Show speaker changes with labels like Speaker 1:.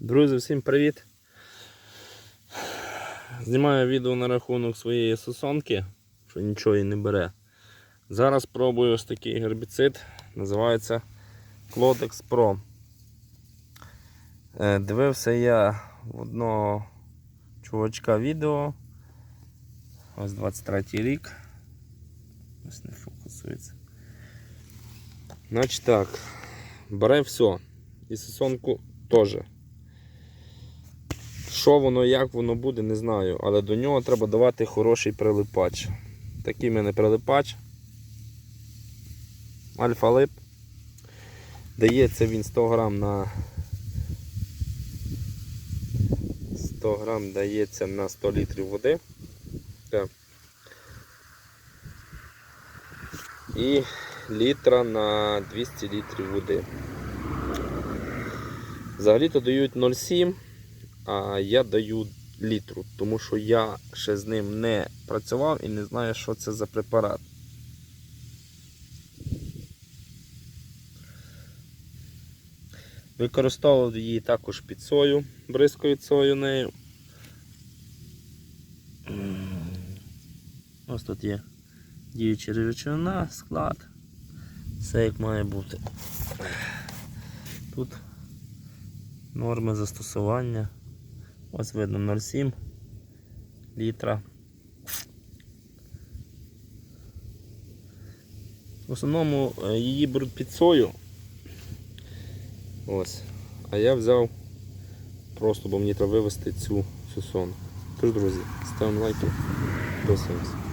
Speaker 1: Друзі, всім привіт! Знімаю відео на рахунок своєї сосонки, що нічого її не бере. Зараз спробую ось такий гербіцид, називається Clodex Pro. Е, Дивився я в одного чувачка відео. Ось 23 рік. Ось не фокусується. Значить так, бере все. І сосонку теж. Що воно, як воно буде, не знаю, але до нього треба давати хороший прилипач. Такий в мене прилипач. Альфа-лип. Дається він 100 грам на 100 грам дається на 100 літрів води. Так. І літра на 200 літрів води. Взагалі-то дають 0,7, а я даю літру, тому що я ще з ним не працював і не знаю, що це за препарат. Використовував її також під сою, бризкою сою нею. Ось тут є діюча речовина, склад. Все як має бути. Тут норми застосування. Ось видно 0,7 літра. В основному е, її беруть під сою. Ось. А я взяв просто, бо мені треба вивезти цю сусону. Тож, друзі, ставимо лайки, підписуємося.